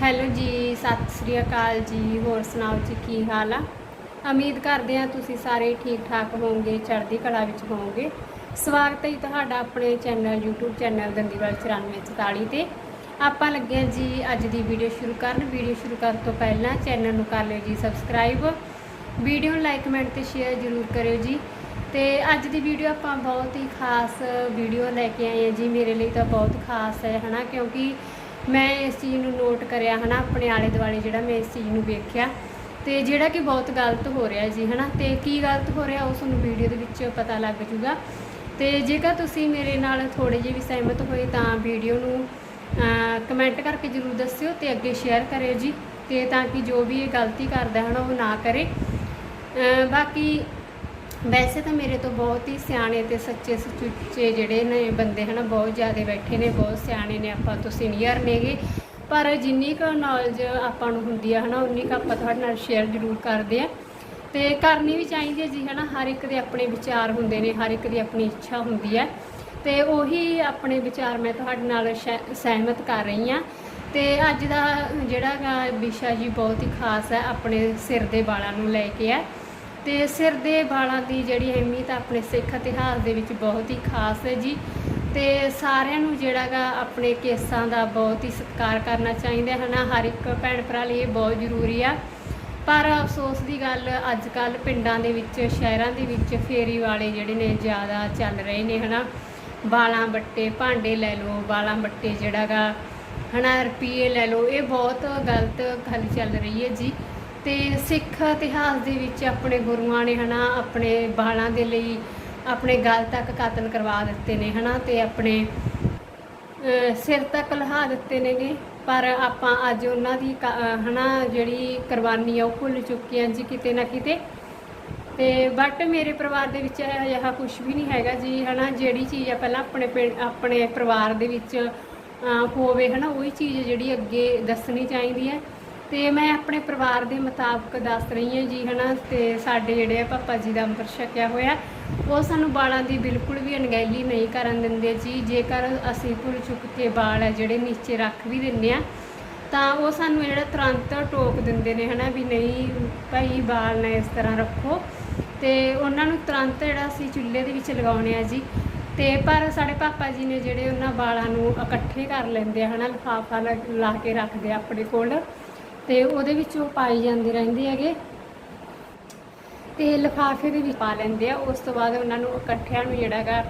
Hello ਜੀ, ਸਤਿ ਸ੍ਰੀ ਅਕਾਲ ਜੀ, ਹੋਰ ਸੁਣਾਓ ਜੀ, ਕੀ ਹਾਲ ਆ? ਉਮੀਦ ਕਰਦੇ ਆ ਤੁਸੀਂ ਸਾਰੇ ਠੀਕ ਠਾਕ ਹੋਵੋਗੇ, ਚੜ੍ਹਦੀ ਕਲਾ ਵਿੱਚ ਹੋਵੋਗੇ। ਸਵਾਗਤ ਹੈ ਜੀ ਤੁਹਾਡਾ ਆਪਣੇ ਚੈਨਲ, YouTube ਚੈਨਲ ਦੰਦੀਵਾਲ 9444 ਤੇ। ਆਪਾਂ ਲੱਗੇ ਹਾਂ ਜੀ ਅੱਜ ਦੀ ਵੀਡੀਓ ਸ਼ੁਰੂ ਕਰਨ। ਵੀਡੀਓ ਸ਼ੁਰੂ ਕਰਨ ਤੋਂ ਪਹਿਲਾਂ ਚੈਨਲ ਨੂੰ ਕਰ ਲਿਓ ਜੀ ਸਬਸਕ੍ਰਾਈਬ। ਵੀਡੀਓ ਨੂੰ ਲਾਈਕ, ਕਮੈਂਟ ਤੇ ਸ਼ੇਅਰ ਜ਼ਰੂਰ ਕਰਿਓ ਜੀ। ਤੇ ਅੱਜ ਦੀ ਵੀਡੀਓ ਆਪਾਂ ਬਹੁਤ ਹੀ ਖਾਸ ਵੀਡੀਓ ਲੈ ਕੇ ਆਏ ਹਾਂ ਜੀ। ਮੇਰੇ ਲਈ ਤਾਂ ਬਹੁਤ ਖਾਸ ਹੈ, ਹਨਾ? ਕਿਉਂਕਿ ਮੈਂ ਇਸ ਚੀਜ਼ ਨੂੰ ਨੋਟ ਕਰਿਆ ਹਨਾ, ਆਪਣੇ ਆਲੇ ਦੁਆਲੇ ਜਿਹੜਾ ਮੈਂ ਇਸ ਚੀਜ਼ ਨੂੰ ਵੇਖਿਆ। ਤੇ ਜਿਹੜਾ ਕਿ ਬਹੁਤ ਗਲਤ ਹੋ ਰਿਹਾ ਜੀ, ਹਨਾ। ਤੇ ਕੀ ਗਲਤ ਹੋ ਰਿਹਾ ਉਹ ਤੁਹਾਨੂੰ ਵੀਡੀਓ ਦੇ ਵਿੱਚ ਪਤਾ ਲੱਗ ਜੂਗਾ ਤੇ ਜੇਕਰ ਤੁਸੀਂ ਮੇਰੇ ਨਾਲ ਥੋੜੇ ਜਿਹੇ ਵੀ ਸਹਿਮਤ ਹੋਏ ਤਾਂ ਵੀਡੀਓ ਨੂੰ ਕਮੈਂਟ ਕਰਕੇ ਜਰੂਰ ਦੱਸਿਓ ਤੇ ਅੱਗੇ ਸ਼ੇਅਰ ਕਰਿਓ ਜੀ। ਤੇ ਤਾਂ ਕਿ ਜੋ ਵੀ ਇਹ ਗਲਤੀ ਕਰਦਾ ਹੈ ਨਾ, ਉਹ ਨਾ ਕਰੇ। ਬਾਕੀ ਵੈਸੇ ਤਾਂ ਮੇਰੇ ਤੋਂ ਬਹੁਤ ਹੀ ਸਿਆਣੇ ਤੇ ਸੱਚੇ ਸੁੱਚੇ ਜਿਹੜੇ ਨੇ ਬੰਦੇ ਹਨ, ਬਹੁਤ ਜ਼ਿਆਦਾ ਬੈਠੇ ਨੇ, ਬਹੁਤ ਸਿਆਣੇ ਨੇ, ਆਪਾਂ ਤੋਂ ਸੀਨੀਅਰ ਨੇਗੇ। ਪਰ ਜਿੰਨੀ ਕੁ ਨੌਲੇਜ ਆਪਾਂ ਨੂੰ ਹੁੰਦੀ ਆ ਹਨਾ, ਉਨੀ ਕੁ ਆਪਾਂ ਤੁਹਾਡੇ ਨਾਲ ਸ਼ੇਅਰ ਜ਼ਰੂਰ ਕਰਦੇ ਆ। ਤੇ ਕਰਨੀ ਵੀ ਚਾਹੀਦੀ ਹੈ ਜੀ ਹਨਾ, ਹਰ ਇੱਕ ਦੇ ਆਪਣੇ ਵਿਚਾਰ ਹੁੰਦੇ ਨੇ, ਹਰ ਇੱਕ ਦੀ ਆਪਣੀ ਇੱਛਾ ਹੁੰਦੀ ਹੈ ਤੇ ਉਹੀ ਆਪਣੇ ਵਿਚਾਰ ਮੈਂ ਤੁਹਾਡੇ ਨਾਲ ਸ਼ੈ- ਸਹਿਮਤ ਕਰ ਰਹੀ ਹਾਂ ਤੇ ਅੱਜ ਦਾ ਜਿਹੜਾ ਗਾ ਵਿਸ਼ਾ ਜੀ ਬਹੁਤ ਹੀ ਖਾਸ ਹੈ ਆਪਣੇ ਸਿਰ ਦੇ ਵਾਲਾਂ ਨੂੰ ਲੈ ਕੇ ਹੈ ਤੇ ਸਿਰ ਦੇ ਵਾਲਾਂ ਦੀ ਜਿਹੜੀ ਅਹਿਮੀਅਤ ਆਪਣੇ ਸਿੱਖ ਇਤਿਹਾਸ ਦੇ ਵਿੱਚ ਬਹੁਤ ਹੀ ਖਾਸ ਹੈ ਜੀ। ਤੇ ਸਾਰਿਆਂ ਨੂੰ ਜਿਹੜਾਗਾ ਆਪਣੇ ਕੇਸਾਂ ਦਾ ਬਹੁਤ ਹੀ ਸਤਿਕਾਰ ਕਰਨਾ ਚਾਹੀਦਾ ਹੈ ਨਾ। ਹਰ ਇੱਕ ਭੈਣ ਭਰਾ ਲਈ ਇਹ ਬਹੁਤ ਜ਼ਰੂਰੀ ਆ। ਪਰ ਅਫਸੋਸ ਦੀ ਗੱਲ ਅੱਜ ਕੱਲ ਪਿੰਡਾਂ ਦੇ ਵਿੱਚ, ਸ਼ਹਿਰਾਂ ਦੇ ਵਿੱਚ ਫੇਰੀ ਵਾਲੇ ਜਿਹੜੇ ਨੇ ਜ਼ਿਆਦਾ ਚੱਲ ਰਹੇ ਨੇ, ਹਨਾ। ਵਾਲਾਂ ਬੱਟੇ ਭਾਂਡੇ ਲੈ ਲਓ, ਵਾਲਾਂ ਬੱਟੇ ਜਿਹੜਾਗਾ ਹਨਾ, ਰੁਪਈਏ ਲੈ ਲਓ, ਇਹ ਬਹੁਤ ਗਲਤ ਗੱਲ ਚੱਲ ਰਹੀ ਹੈ ਜੀ। ਤੇ ਸਿੱਖ ਇਤਿਹਾਸ ਦੇ ਵਿੱਚ ਆਪਣੇ ਗੁਰੂਆਂ ਨੇ ਹਨਾ ਆਪਣੇ ਬਾਲਾਂ ਦੇ ਲਈ ਆਪਣੇ ਗਲ ਤੱਕ ਕਤਲ ਕਰਵਾ ਦਿੱਤੇ ਨੇ ਹਨਾ ਤੇ ਆਪਣੇ ਸਿਰ ਤੱਕ ਲਹਾ ਦਿੱਤੇ ਨੇਗੇ। ਪਰ ਆਪਾਂ ਅੱਜ ਉਹਨਾਂ ਦੀ ਕ- ਅਹ, ਹਨਾ ਜਿਹੜੀ ਕੁਰਬਾਨੀ ਆ ਉਹ ਭੁੱਲ ਚੁੱਕੇ ਹਾਂ ਜੀ ਕਿਤੇ ਨਾ ਕਿਤੇ। ਤੇ ਬਟ ਮੇਰੇ ਪਰਿਵਾਰ ਦੇ ਵਿੱਚ ਅਜਿਹਾ ਕੁਝ ਵੀ ਨਹੀਂ ਹੈਗਾ ਜੀ ਹਨਾ, ਜਿਹੜੀ ਚੀਜ਼ ਆ ਪਹਿਲਾਂ ਆਪਣੇ ਪਿੰਡ, ਆਪਣੇ ਪਰਿਵਾਰ ਦੇ ਵਿੱਚ, ਅਹ, ਹੋਵੇ ਹਨਾ, ਉਹੀ ਚੀਜ਼ ਜਿਹੜੀ ਅੱਗੇ ਦੱਸਣੀ ਚਾਹੀਦੀ ਹੈ। ਤੇ ਮੈਂ ਆਪਣੇ ਪਰਿਵਾਰ ਦੇ ਮੁਤਾਬਕ ਦੱਸ ਰਹੀ ਹਾਂ ਜੀ, ਹਨਾ? ਤੇ ਸਾਡੇ ਜਿਹੜੇ ਆ ਪਾਪਾ ਜੀ ਦਾ ਅੰਮ੍ਰਿਤ ਛਕਿਆ ਹੋਇਆ, ਉਹ ਸਾਨੂੰ ਵਾਲਾਂ ਦੀ ਬਿਲਕੁਲ ਵੀ ਅਣਗਹਿਲੀ ਨਹੀਂ ਕਰਨ ਦਿੰਦੇ ਜੀ। ਜੇਕਰ ਅਸੀਂ ਭੁੱਲ ਚੁੱਕ ਕੇ ਬਾਲ ਆ ਜਿਹੜੇ ਨੀਚੇ ਰੱਖ ਵੀ ਦਿੰਦੇ ਆ, ਤਾਂ ਉਹ ਸਾਨੂੰ ਜਿਹੜਾ ਤੁਰੰਤ ਟੋਕ ਦਿੰਦੇ ਨੇ, ਹਨਾ? ਵੀ ਨਹੀਂ, ਭਾਈ ਬਾਲ ਨਾ ਇਸ ਤਰ੍ਹਾਂ ਰੱਖੋ। ਤੇ ਉਹਨਾਂ ਨੂੰ ਤੁਰੰਤ ਜਿਹੜਾ ਅਸੀਂ ਚੁੱਲ੍ਹੇ ਦੇ ਵਿੱਚ ਲਗਾਉਣੇ ਆ ਜੀ। ਤੇ ਪਰ ਸਾਡੇ ਪਾਪਾ ਜੀ ਨੇ ਜਿਹੜੇ ਉਹਨਾਂ ਵਾਲਾਂ ਨੂੰ ਇਕੱਠੇ ਕਰ ਲੈਂਦੇ ਆ, ਹਨਾ? ਲਿਫਾਫਾ ਲਾ ਕੇ ਰੱਖਦੇ ਆ ਆਪਣੇ ਕੋਲ। ਤੇ ਉਹਦੇ ਵਿੱਚ ਉਹ ਪਾਈ ਜਾਂਦੇ ਰਹਿੰਦੇ ਹੈਗੇ। ਤੇ ਲਿਫਾਫੇ ਦੇ ਵਿੱਚ ਪਾ ਲੈਂਦੇ ਆ। ਉਸ ਤੋਂ ਬਾਅਦ ਉਹਨਾਂ ਨੂੰ ਇਕੱਠਿਆਂ ਨੂੰ ਜਿਹੜਾਗਾ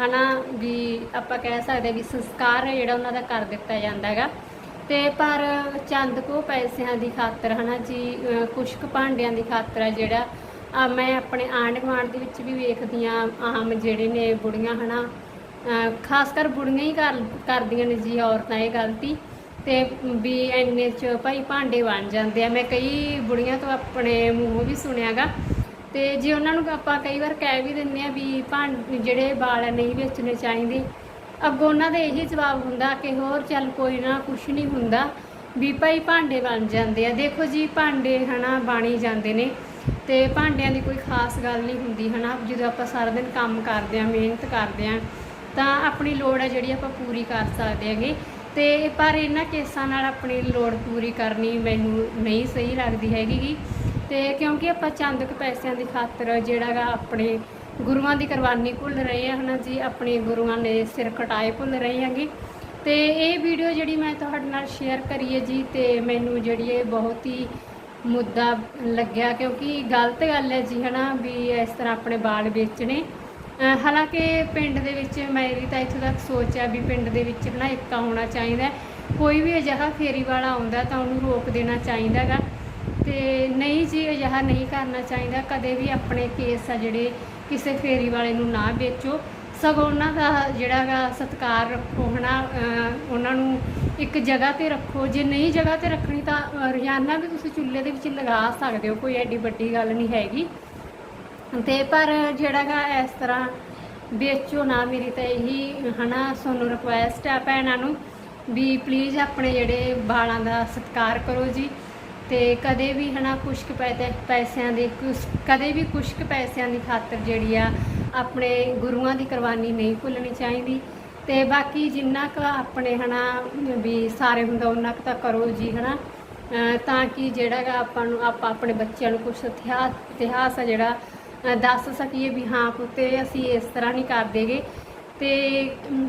ਹਨਾ ਵੀ ਆਪਾਂ ਕਹਿ ਸਕਦੇ ਵੀ ਸੰਸਕਾਰ ਹੈ ਜਿਹੜਾ ਉਹਨਾਂ ਦਾ ਕਰ ਦਿੱਤਾ ਜਾਂਦਾ ਹੈਗਾ। ਤੇ ਪਰ ਚੰਦ ਕੋ ਪੈਸਿਆਂ ਦੀ ਖਾਤਰ, ਹਨਾ ਜੀ, ਅਹ ਕੁਛ ਕੁ ਭਾਂਡਿਆਂ ਦੀ ਖਾਤਰ ਹੈ ਜਿਹੜਾ ਮੈਂ ਆਪਣੇ ਆਂਢ ਗੁਆਂਢ ਦੇ ਵਿੱਚ ਵੀ ਵੇਖਦੀ ਆ, ਆਮ ਜਿਹੜੇ ਨੇ ਬੁੜੀਆਂ, ਹਨਾ, ਅਹ ਖਾਸ ਕਰ ਬੁੜੀਆਂ ਹੀ ਕਰ, ਕਰਦੀਆਂ ਨੇ ਜੀ, ਔਰਤਾਂ, ਇਹ ਗਲਤੀ। ਤੇ ਵੀ ਇੰਨੇ ਚ ਭਾਈ ਭਾਂਡੇ ਬਣ ਜਾਂਦੇ ਆ। ਮੈਂ ਕਈ ਬੁੜੀਆਂ ਤੋਂ ਆਪਣੇ ਮੂੰਹੋਂ ਵੀ ਸੁਣਿਆਗਾ। ਤੇ ਜੇ ਉਹਨਾਂ ਨੂੰ ਆਪਾਂ ਕਈ ਵਾਰ ਕਹਿ ਵੀ ਦਿੰਦੇ ਆ ਵੀ ਭਾਂ ਜਿਹੜੇ ਵਾਲ ਨਹੀਂ ਵੇਚਣੇ ਚਾਹੀਦੇ, ਅੱਗੋਂ ਉਹਨਾਂ ਦਾ ਇਹੀ ਜਵਾਬ ਹੁੰਦਾ ਕਿ ਹੋਰ ਚੱਲ ਕੋਈ ਨਾ, ਕੁਛ ਨਹੀਂ ਹੁੰਦਾ। ਵੀ ਭਾਈ ਭਾਂਡੇ ਬਣ ਜਾਂਦੇ ਆ। ਦੇਖੋ ਜੀ, ਭਾਂਡੇ ਹਨਾ ਬਾਣੀ ਜਾਂਦੇ ਨੇ। ਤੇ ਭਾਂਡਿਆਂ ਦੀ ਕੋਈ ਖਾਸ ਗੱਲ ਨਹੀਂ ਹੁੰਦੀ ਹਨਾ। ਜਦੋਂ ਆਪਾਂ ਸਾਰਾ ਦਿਨ ਕੰਮ ਕਰਦੇ ਆ, ਮਿਹਨਤ ਕਰਦੇ ਆ, ਤਾਂ ਆਪਣੀ ਲੋੜ ਹੈ ਜਿਹੜੀ ਆਪਾਂ ਪੂਰੀ ਕਰ ਸਕਦੇ ਹੈਗੇ। ਤੇ ਪਰ ਇਹਨਾਂ ਕੇਸਾਂ ਨਾਲ ਆਪਣੀ ਲੋੜ ਪੂਰੀ ਕਰਨੀ ਮੈਨੂੰ ਨਹੀਂ ਸਹੀ ਲੱਗਦੀ ਹੈਗੀ ਗੀ। ਤੇ ਕਿਉਂਕਿ ਆਪਾਂ ਚੰਦ ਕੁ ਪੈਸਿਆਂ ਦੀ ਖਾਤਰ ਜਿਹੜਾਗਾ ਆਪਣੇ ਗੁਰੂਆਂ ਦੀ ਕੁਰਬਾਨੀ ਭੁੱਲ ਰਹੇ ਆ ਹਨਾ ਜੀ, ਆਪਣੇ ਗੁਰੂਆਂ ਨੇ ਸਿਰ ਕਟਾਏ ਭੁੱਲ ਰਹੇ ਹੈਗੇ ਤੇ ਇਹ ਵੀਡੀਓ ਜਿਹੜੀ ਮੈਂ ਤੁਹਾਡੇ ਨਾਲ ਸ਼ੇਅਰ ਕਰੀਏ ਜੀ, ਤੇ ਮੈਨੂੰ ਜਿਹੜੀ ਇਹ ਬਹੁਤ ਹੀ ਮੁੱਦਾ ਲੱਗਿਆ ਕਿਉਂਕਿ ਗਲਤ ਗੱਲ ਹੈ ਜੀ ਹਨਾ, ਵੀ ਇਸ ਤਰ੍ਹਾਂ ਆਪਣੇ ਬਾਲ ਵੇਚਣੇ ਹਾਲਾਂਕਿ ਪਿੰਡ ਦੇ ਵਿੱਚ ਮੇਰੀ ਤਾਂ ਇੱਥੋਂ ਤੱਕ ਸੋਚ ਹੈ ਵੀ ਪਿੰਡ ਦੇ ਵਿੱਚ ਨਾ ਏਕਾ ਹੋਣਾ ਚਾਹੀਦਾ ਕੋਈ ਵੀ ਅਜਿਹਾ ਫੇਰੀ ਵਾਲਾ ਆਉਂਦਾ ਤਾਂ ਉਹਨੂੰ ਰੋਕ ਦੇਣਾ ਚਾਹੀਦਾ ਗਾ। ਤੇ ਨਹੀਂ ਜੀ, ਅਜਿਹਾ ਨਹੀਂ ਕਰਨਾ ਚਾਹੀਦਾ। ਕਦੇ ਵੀ ਆਪਣੇ ਕੇਸ ਆ ਜਿਹੜੇ ਕਿਸੇ ਫੇਰੀ ਵਾਲੇ ਨੂੰ ਨਾ ਵੇਚੋ। ਸਗੋਂ ਉਹਨਾਂ ਦਾ ਜਿਹੜਾ ਗਾ ਸਤਿਕਾਰ ਰੱਖੋ ਹਨਾ। ਅਹ ਉਹਨਾਂ ਨੂੰ ਇੱਕ ਜਗ੍ਹਾ ਤੇ ਰੱਖੋ। ਜੇ ਨਹੀਂ ਜਗ੍ਹਾ ਤੇ ਰੱਖਣੀ ਤਾਂ ਰੋਜ਼ਾਨਾ ਵੀ ਤੁਸੀਂ ਚੁੱਲ੍ਹੇ ਦੇ ਵਿੱਚ ਲਗਾ ਸਕਦੇ ਹੋ। ਕੋਈ ਐਡੀ ਵੱਡੀ ਗੱਲ ਨਹੀਂ ਹੈਗੀ। ਤੇ ਪਰ ਜਿਹੜਾ ਗਾ ਇਸ ਤਰ੍ਹਾਂ ਵੇਚੋ ਨਾ ਮੇਰੀ ਤਾਂ ਇਹੀ ਹਨਾ ਤੁਹਾਨੂੰ ਰਿਕੁਐਸਟ ਆ ਭੈਣਾਂ ਨੂੰ ਵੀ ਪਲੀਜ਼ ਆਪਣੇ ਜਿਹੜੇ ਵਾਲਾਂ ਦਾ ਸਤਿਕਾਰ ਕਰੋ ਜੀ ਤੇ ਕਦੇ ਵੀ ਹਨਾ ਕੁਛ ਕੁ ਪੈਸੇ ਪੈਸਿਆਂ ਦੇ ਕੁਛ ਕਦੇ ਵੀ ਕੁਛ ਕੁ ਪੈਸਿਆਂ ਦੀ ਖਾਤਰ ਜਿਹੜੀ ਆ ਆਪਣੇ ਗੁਰੂਆਂ ਦੀ ਕੁਰਬਾਨੀ ਨਹੀਂ ਭੁੱਲਣੀ ਚਾਹੀਦੀ ਤੇ ਬਾਕੀ ਜਿੰਨਾ ਕੁ ਆਪਣੇ ਹਨਾ ਵੀ ਸਾਰੇ ਹੁੰਦਾ ਉਹਨਾਂ ਕੁ ਤਾਂ ਕਰੋ ਜੀ ਹਨਾ। ਅਹ ਤਾਂ ਕਿ ਜਿਹੜਾ ਗਾ ਆਪਾਂ ਨੂੰ, ਆਪਾਂ ਆਪਣੇ ਬੱਚਿਆਂ ਨੂੰ ਕੁਝ ਇਤਿਹਾਸ ਇਤਿਹਾਸ ਆ ਜਿਹੜਾ ਦੱਸ ਸਕੀਏ ਵੀ ਹਾਂ ਪੁੱਤੇ ਅਸੀਂ ਇਸ ਤਰ੍ਹਾਂ ਨਹੀਂ ਕਰਦੇਗੇ ਤੇ ਅਮ,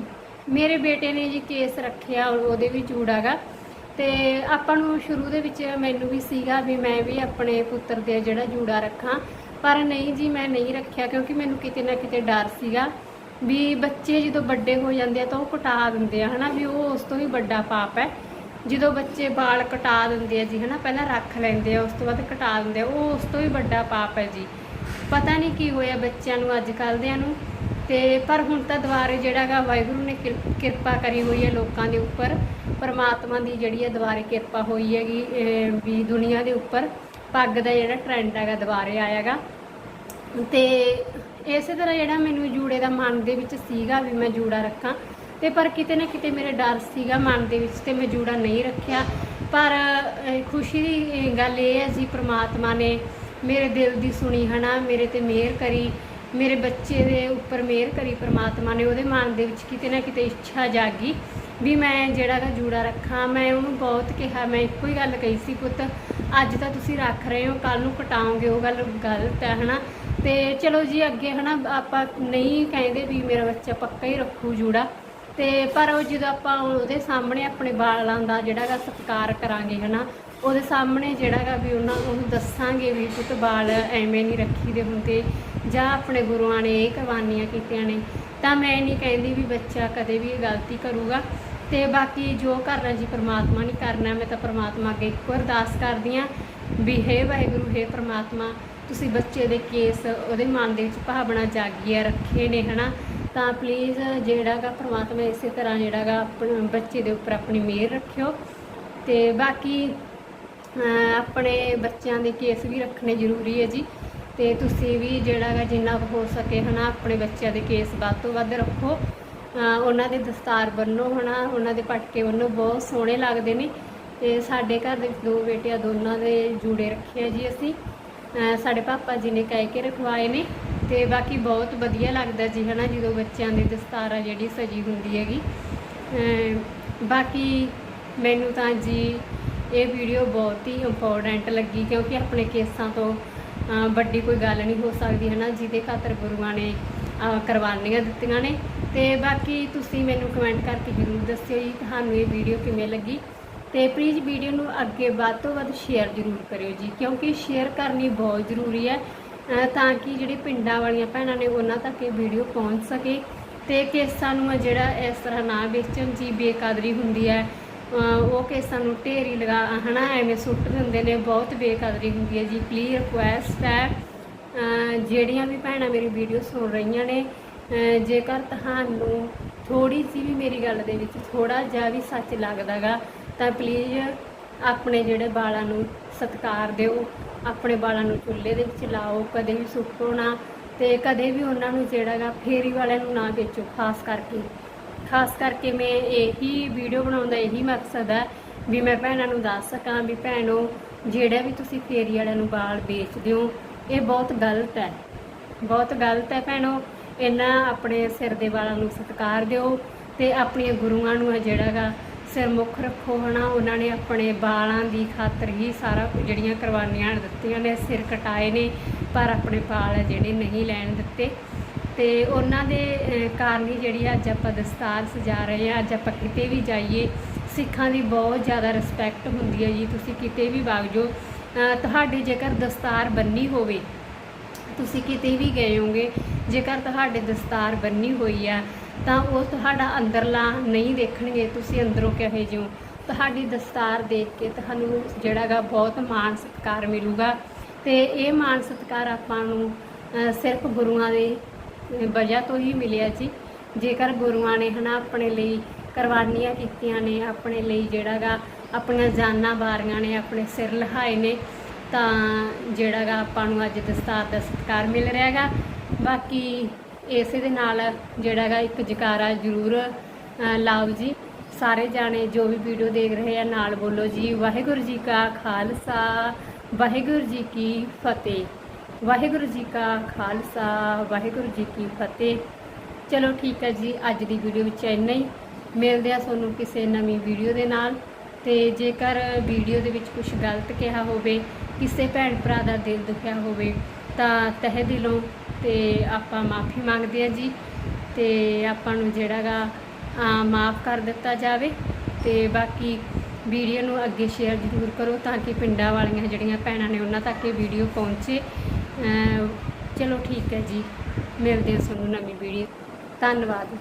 ਮੇਰੇ ਬੇਟੇ ਨੇ ਜੀ ਕੇਸ ਰੱਖਿਆ ਉਹਦੇ ਵੀ ਜੂੜਾ ਗਾ ਤੇ ਆਪਾਂ ਨੂੰ ਸ਼ੁਰੂ ਦੇ ਵਿੱਚ ਮੈਨੂੰ ਵੀ ਸੀਗਾ ਵੀ ਮੈਂ ਵੀ ਆਪਣੇ ਪੁੱਤਰ ਦੇ ਜਿਹੜਾ ਜੂੜਾ ਰੱਖਾਂ। ਪਰ ਨਹੀਂ ਜੀ ਮੈਂ ਨਹੀਂ ਰੱਖਿਆ ਕਿਉਂਕਿ ਮੈਨੂੰ ਕਿਤੇ ਨਾ ਕਿਤੇ ਡਰ ਸੀਗਾ। ਵੀ ਬੱਚੇ ਜਦੋਂ ਵੱਡੇ ਹੋ ਜਾਂਦੇ ਆ ਤਾਂ ਉਹ ਕਟਾ ਦਿੰਦੇ ਆ ਹਨਾ ਵੀ ਉਹ ਉਸ ਤੋਂ ਵੀ ਵੱਡਾ ਪਾਪ ਹੈ। ਜਦੋਂ ਬੱਚੇ ਵਾਲ ਕਟਾ ਦਿੰਦੇ ਆ ਜੀ ਹਨਾ ਪਹਿਲਾਂ ਰੱਖ ਲੈਂਦੇ ਆ ਉਸ ਤੋਂ ਬਾਅਦ ਕਟਾ ਦਿੰਦੇ ਆ ਉਹ ਉਸ ਤੋਂ ਵੀ ਵੱਡਾ ਪਾਪ ਹੈ ਜੀ। ਪਤਾ ਨਹੀਂ ਕੀ ਹੋਇਆ ਬੱਚਿਆਂ ਨੂੰ, ਅੱਜ ਕੱਲ੍ਹ ਦਿਆਂ ਨੂੰ। ਤੇ ਪਰ ਹੁਣ ਤਾਂ ਦੁਬਾਰੇ ਜਿਹੜਾ ਗਾ ਵਾਹਿਗੁਰੂ ਨੇ ਕਿਰ- ਕਿਰਪਾ ਕਰੀ ਹੋਈ ਹੈ ਲੋਕਾਂ ਦੇ ਉੱਪਰ। ਪਰਮਾਤਮਾ ਦੀ ਜਿਹੜੀ ਹੈ ਦੁਬਾਰੇ ਕਿਰਪਾ ਹੋਈ ਹੈਗੀ ਵੀ ਦੁਨੀਆ ਦੇ ਉੱਪਰ। ਪੱਗ ਦਾ ਜਿਹੜਾ ਟ੍ਰੈਂਡ ਹੈਗਾ ਦੁਬਾਰੇ ਆਇਆਗਾ ਤੇ ਇਸੇ ਤਰ੍ਹਾਂ ਜਿਹੜਾ ਮੈਨੂੰ ਜੂੜੇ ਦਾ ਮਨ ਦੇ ਵਿੱਚ ਸੀਗਾ ਵੀ ਮੈਂ ਜੂੜਾ ਰੱਖਾਂ। ਤੇ ਪਰ ਕਿਤੇ ਨਾ ਕਿਤੇ ਮੇਰੇ ਡਰ ਸੀਗਾ ਮਨ ਦੇ ਵਿੱਚ ਤੇ ਮੈਂ ਜੂੜਾ ਨਹੀਂ ਰੱਖਿਆ। ਪਰ ਖੁਸ਼ੀ ਦੀ ਗੱਲ ਇਹ ਹੈ ਜੀ ਪ੍ਰਮਾਤਮਾ ਨੇ ਮੇਰੇ ਦਿਲ ਦੀ ਸੁਣੀ ਹਨਾ, ਮੇਰੇ ਤੇ ਮਿਹਰ ਕਰੀ, ਮੇਰੇ ਬੱਚੇ ਦੇ ਉੱਪਰ ਮਿਹਰ ਕਰੀ ਪ੍ਰਮਾਤਮਾ ਨੇ, ਉਹਦੇ ਮਨ ਦੇ ਵਿੱਚ ਕਿਤੇ ਨਾ ਕਿਤੇ ਇੱਛਾ ਜਾਗੀ ਵੀ ਮੈਂ ਜਿਹੜਾ ਗਾ ਜੂੜਾ ਰੱਖਾਂ। ਮੈਂ ਉਹਨੂੰ ਬਹੁਤ ਕਿਹਾ, ਮੈਂ ਇੱਕੋ ਹੀ ਗੱਲ ਕਹੀ ਸੀ ਪੁੱਤ, ਅੱਜ ਤਾਂ ਤੁਸੀਂ ਰੱਖ ਰਹੇ ਹੋ ਕੱਲ ਨੂੰ ਕਟਾਓਗੇ ਉਹ ਗੱਲ ਗਲਤ ਹੈ ਹਨਾ। ਤੇ ਚਲੋ ਜੀ, ਅੱਗੇ ਹਨਾ ਆਪਾਂ ਨਹੀਂ ਕਹਿੰਦੇ ਵੀ ਮੇਰਾ ਬੱਚਾ ਪੱਕਾ ਹੀ ਰੱਖੂ ਜੂੜਾ। ਤੇ ਪਰ ਉਹ ਜਦੋਂ ਆਪਾਂ ਉਹਦੇ ਸਾਹਮਣੇ ਆਪਣੇ ਬਾਲਾਂ ਦਾ ਜਿਹੜਾ ਗਾ ਸਤਿਕਾਰ ਕਰਾਂਗੇ ਹਨਾ ਉਹਦੇ ਸਾਹਮਣੇ ਜਿਹੜਾ ਗਾ ਵੀ ਉਹਨਾਂ ਉਹਨੂੰ ਦੱਸਾਂਗੇ ਵੀ ਪੁੱਤ ਬਾਲ ਐਵੇਂ ਨਹੀਂ ਰੱਖੀ ਦੇ ਹੁੰਦੇ, ਜਾਂ ਆਪਣੇ ਗੁਰੂਆਂ ਨੇ ਇਹ ਕੁਰਬਾਨੀਆਂ ਕੀਤੀਆਂ ਨੇ, ਤਾਂ ਮੈਂ ਨਹੀਂ ਕਹਿੰਦੀ ਵੀ ਬੱਚਾ ਕਦੇ ਵੀ ਇਹ ਗਲਤੀ ਕਰੂਗਾ। ਤੇ ਬਾਕੀ ਜੋ ਕਰਨਾ ਜੀ ਪ੍ਰਮਾਤਮਾ ਨਹੀਂ ਕਰਨਾ, ਮੈਂ ਤਾਂ ਪ੍ਰਮਾਤਮਾ ਅੱਗੇ ਇੱਕੋ ਅਰਦਾਸ ਕਰਦੀ ਹਾਂ ਵੀ ਹੇ ਵਾਹਿਗੁਰੂ, ਹੇ ਪ੍ਰਮਾਤਮਾ, ਤੁਸੀਂ ਬੱਚੇ ਦੇ ਕੇਸ ਉਹਦੇ ਮਨ ਦੇ ਵਿੱਚ ਭਾਵਨਾ ਜਾਗੀਆ ਰੱਖੇ ਨੇ, ਹਨਾ? ਤਾਂ ਪਲੀਜ਼ ਜਿਹੜਾ ਗਾ ਪ੍ਰਮਾਤਮਾ ਇਸੇ ਤਰ੍ਹਾਂ ਜਿਹੜਾ ਗਾ ਆਪਣੇ ਬੱਚੇ ਦੇ ਉੱਪਰ ਆਪਣੀ ਮਿਹਰ ਰੱਖਿਓ। ਤੇ ਬਾਕੀ ਆਪਣੇ ਬੱਚਿਆਂ ਦੇ ਕੇਸ ਵੀ ਰੱਖਣੇ ਜ਼ਰੂਰੀ ਹੈ ਜੀ। ਤੇ ਤੁਸੀਂ ਵੀ ਜਿਹੜਾ ਗਾ ਜਿੰਨਾ ਕੁ ਹੋ ਸਕੇ ਹਨਾ, ਆਪਣੇ ਬੱਚਿਆਂ ਦੇ ਕੇਸ ਵੱਧ ਤੋਂ ਵੱਧ ਰੱਖੋ। ਉਹਨਾਂ ਦੇ ਦਸਤਾਰ ਬੰਨੋ ਹਨਾ, ਉਹਨਾਂ ਦੇ ਪਟਕੇ ਬੰਨੋ ਬਹੁਤ ਸੋਹਣੇ ਲੱਗਦੇ ਨੇ। ਤੇ ਸਾਡੇ ਘਰ ਦੇ ਵਿੱਚ ਦੋ ਆ ਦੋਨਾਂ ਦੇ ਜੂੜੇ ਰੱਖੇ ਆ ਜੀ ਅਸੀਂ। ਸਾਡੇ ਪਾਪਾ ਜੀ ਨੇ ਕਹਿ ਕੇ ਰਖਵਾਏ ਨੇ। ਤੇ ਬਾਕੀ ਬਹੁਤ ਵਧੀਆ ਲੱਗਦਾ ਜੀ ਹਨਾ, ਜਦੋਂ ਬੱਚਿਆਂ ਦੀ ਦਸਤਾਰ ਆ ਜਿਹੜੀ ਸਜੀ ਹੁੰਦੀ ਹੈਗੀ। ਬਾਕੀ ਮੈਨੂੰ ਤਾਂ ਜੀ ਇਹ ਵੀਡੀਓ ਬਹੁਤ ਹੀ ਇੰਪੋਰਟੈਂਟ ਲੱਗੀ ਕਿਉਂਕਿ ਆਪਣੇ ਕੇਸਾਂ ਤੋਂ ਵੱਡੀ ਕੋਈ ਗੱਲ ਨਹੀਂ ਹੋ ਸਕਦੀ ਹੈ ਨਾ ਜਿਹਦੇ ਖਾਤਰ ਗੁਰੂਆਂ ਨੇ ਕੁਰਬਾਨੀਆਂ ਦਿੱਤੀਆਂ ਨੇ। ਤੇ ਬਾਕੀ ਤੁਸੀਂ ਮੈਨੂੰ ਕਮੈਂਟ ਕਰਕੇ ਜ਼ਰੂਰ ਦੱਸਿਓ ਜੀ ਤੁਹਾਨੂੰ ਇਹ ਵੀਡੀਓ ਕਿਵੇਂ ਲੱਗੀ। ਤੇ ਪਲੀਜ਼ ਵੀਡੀਓ ਨੂੰ ਅੱਗੇ ਵੱਧ ਤੋਂ ਵੱਧ ਸ਼ੇਅਰ ਜ਼ਰੂਰ ਕਰਿਓ ਜੀ, ਕਿਉਂਕਿ ਸ਼ੇਅਰ ਕਰਨੀ ਬਹੁਤ ਜ਼ਰੂਰੀ ਹੈ। ਤਾਂ ਕਿ ਜਿਹੜੇ ਪਿੰਡਾਂ ਵਾਲੀਆਂ ਭੈਣਾਂ ਨੇ, ਉਹਨਾਂ ਤੱਕ ਇਹ ਵੀਡੀਓ ਪਹੁੰਚ ਸਕੇ। ਤੇ ਕੇਸਾਂ ਨੂੰ ਜਿਹੜਾ ਇਸ ਤਰ੍ਹਾਂ ਨਾ ਵੇਚਣ ਜੀ ਬੇਕਦਰੀ ਹੁੰਦੀ ਹੈ ਉਹ ਕੇਸਾਂ ਨੂੰ ਢੇਰੀ ਲਗਾ, ਹਨਾ, ਐਵੇਂ ਸੁੱਟ ਦਿੰਦੇ ਨੇ, ਬਹੁਤ ਬੇਕਦਰੀ ਹੁੰਦੀ ਹੈ ਜੀ ਪਲੀਜ਼ ਰਿਕੁਐਸਟ ਹੈ। ਜਿਹੜੀਆਂ ਵੀ ਭੈਣਾਂ ਮੇਰੀ ਵੀਡੀਓ ਸੁਣ ਰਹੀਆਂ ਨੇ ਜੇਕਰ ਤੁਹਾਨੂੰ ਥੋੜੀ ਸੀ ਵੀ ਮੇਰੀ ਗੱਲ ਦੇ ਵਿੱਚ ਥੋੜਾ ਜਿਹਾ ਵੀ ਸੱਚ ਲੱਗਦਾਗਾ, ਤਾਂ ਪਲੀਜ਼ ਆਪਣੇ ਜਿਹੜੇ ਵਾਲਾਂ ਨੂੰ ਸਤਿਕਾਰ ਦਿਓ, ਆਪਣੇ ਵਾਲਾਂ ਨੂੰ ਚੁੱਲ੍ਹੇ ਦੇ ਵਿੱਚ ਲਾਓ, ਕਦੇ ਵੀ ਸੁੱਟੋ ਨਾ, ਤੇ ਕਦੇ ਵੀ ਉਹਨਾਂ ਨੂੰ ਜਿਹੜਾਗਾ ਫੇਰੀ ਵਾਲਿਆਂ ਨੂੰ ਨਾ ਵੇਚੋ, ਖਾਸ ਕਰਕੇ ਖਾਸ ਕਰਕੇ ਮੈਂ ਇਹੀ ਵੀਡੀਓ ਬਣਾਉਣ ਦਾ ਇਹੀ ਮਕਸਦ ਹੈ ਵੀ ਮੈਂ ਭੈਣਾਂ ਨੂੰ ਦੱਸ ਸਕਾਂ ਵੀ ਭੈਣੋ, ਜਿਹੜਾ ਵੀ ਤੁਸੀਂ ਫੇਰੀ ਵਾਲਿਆਂ ਨੂੰ ਵਾਲ ਵੇਚਦੇ ਹੋ, ਇਹ ਬਹੁਤ ਗਲਤ ਹੈ। ਬਹੁਤ ਗਲਤ ਹੈ ਭੈਣੋ ਇਹਨਾਂ ਆਪਣੇ ਸਿਰ ਦੇ ਵਾਲਾਂ ਨੂੰ ਸਤਿਕਾਰ ਦਿਓ ਤੇ ਆਪਣੀਆਂ ਗੁਰੂਆਂ ਨੂੰ ਹੈ ਜਿਹੜਾਗਾ ਸਿਰ ਮੁੱਖ ਰੱਖੋ ਹਨਾ, ਉਹਨਾਂ ਨੇ ਆਪਣੇ ਵਾਲਾਂ ਦੀ ਖਾਤਰ ਹੀ ਸਾਰਾ ਕੁਝ ਜਿਹੜੀਆਂ ਕੁਰਬਾਨੀਆਂ ਦਿੱਤੀਆਂ ਨੇ, ਸਿਰ ਕਟਾਏ ਨੇ, ਪਰ ਆਪਣੇ ਵਾਲ ਹੈ ਜਿਹੜੇ ਨਹੀਂ ਲੈਣ ਦਿੱਤੇ। ਤੇ ਉਹਨਾਂ ਦੇ ਕਾਰਨ ਹੀ ਜਿਹੜੀ ਅੱਜ ਆਪਾਂ ਦਸਤਾਰ ਸਜਾ ਰਹੇ ਹਾਂ, ਅੱਜ ਆਪਾਂ ਕਿਤੇ ਵੀ ਜਾਈਏ, ਸਿੱਖਾਂ ਦੀ ਬਹੁਤ ਜ਼ਿਆਦਾ ਰਿਸਪੈਕਟ ਹੁੰਦੀ ਹੈ ਜੀ, ਤੁਸੀਂ ਕਿਤੇ ਵੀ ਵਗ ਜਾਓ। ਤੁਹਾਡੀ ਜੇਕਰ ਦਸਤਾਰ ਬੰਨੀ ਹੋਵੇ, ਤੁਸੀਂ ਕਿਤੇ ਵੀ ਗਏ ਹੋਗੇ ਜੇਕਰ ਤੁਹਾਡੇ ਦਸਤਾਰ ਬੰਨੀ ਹੋਈ ਆ ਤਾਂ ਉਹ ਤੁਹਾਡਾ ਅੰਦਰਲਾ ਨਹੀਂ ਦੇਖਣਗੇ, ਤੁਸੀਂ ਅੰਦਰੋਂ ਕਿਹੋ ਜਿਹਾ ਤੁਹਾਡੀ ਦਸਤਾਰ ਦੇਖ ਕੇ ਤੁਹਾਨੂੰ ਜਿਹੜਾਗਾ ਬਹੁਤ ਮਾਣ ਸਤਿਕਾਰ ਮਿਲੂਗਾ। ਤੇ ਇਹ ਮਾਣ ਸਤਿਕਾਰ ਆਪਾਂ ਨੂੰ ਸਿਰਫ ਗੁਰੂਆਂ ਦੇ ਵਜ੍ਹਾ ਤੋਂ ਹੀ ਮਿਲਿਆ ਜੀ। ਜੇਕਰ ਗੁਰੂਆਂ ਨੇ ਹਨਾ ਆਪਣੇ ਲਈ ਕੁਰਬਾਨੀਆਂ ਕੀਤੀਆਂ ਨੇ, ਆਪਣੇ ਲਈ ਜਿਹੜਾਗਾ ਆਪਣੀਆਂ ਜਾਨਾਂ ਵਾਰੀਆਂ ਨੇ, ਆਪਣੇ ਸਿਰ ਲਹਾਏ ਨੇ, ਤਾਂ ਜਿਹੜਾਗਾ ਆਪਾਂ ਨੂੰ ਅੱਜ ਦਸਤਾਰ ਦਾ ਸਤਿਕਾਰ ਮਿਲ ਰਿਹਾ ਹੈਗਾ ਬਾਕੀ ਇਸੇ ਦੇ ਨਾਲ ਜਿਹੜਾਗਾ ਇੱਕ ਜਕਾਰਾ ਜ਼ਰੂਰ ਲਾਓ ਜੀ। ਸਾਰੇ ਜਾਣੇ ਜੋ ਵੀ ਵੀਡੀਓ ਦੇਖ ਰਹੇ ਆ, ਨਾਲ ਬੋਲੋ ਜੀ, ਵਾਹਿਗੁਰੂ ਜੀ ਕਾ ਖਾਲਸਾ, ਵਾਹਿਗੁਰੂ ਜੀ ਕੀ ਫਤਿਹ। ਵਾਹਿਗੁਰੂ ਜੀ ਕਾ ਖਾਲਸਾ, ਵਾਹਿਗੁਰੂ ਜੀ ਕੀ ਫਤਿਹ। ਚਲੋ ਠੀਕ ਹੈ ਜੀ, ਅੱਜ ਦੀ ਵੀਡੀਓ ਵਿੱਚ ਇੰਨਾ ਹੀ। ਮਿਲਦੇ ਆ ਤੁਹਾਨੂੰ ਕਿਸੇ ਨਵੀਂ ਵੀਡੀਓ ਦੇ ਨਾਲ। ਤੇ ਜੇਕਰ ਵੀਡੀਓ ਦੇ ਵਿੱਚ ਕੁਝ ਗਲਤ ਕਿਹਾ ਹੋਵੇ, ਕਿਸੇ ਭੈਣ ਭਰਾ ਦਾ ਦਿਲ ਦੁਖਿਆ ਹੋਵੇ, ਤਾਂ ਤਹਿ ਦਿਲੋਂ ਤੇ ਆਪਾਂ ਮਾਫੀ ਮੰਗਦੇ ਆ ਜੀ। ਤੇ ਆਪਾਂ ਨੂੰ ਜਿਹੜਾਗਾ ਮਾਫ ਕਰ ਦਿੱਤਾ ਜਾਵੇ। ਤੇ ਬਾਕੀ ਵੀਡੀਓ ਨੂੰ ਅੱਗੇ ਸ਼ੇਅਰ ਜ਼ਰੂਰ ਕਰੋ ਤਾਂ ਕਿ ਪਿੰਡਾਂ ਵਾਲੀਆਂ ਜਿਹੜੀਆਂ ਭੈਣਾਂ ਨੇ, ਉਹਨਾਂ ਤੱਕ ਇਹ ਵੀਡੀਓ ਪਹੁੰਚੇ। ਚਲੋ ਠੀਕ ਹੈ ਜੀ ਮਿਲਦੇ ਹਾਂ ਤੁਹਾਨੂੰ ਨਵੀਂ ਵੀਡੀਓ ਧੰਨਵਾਦ।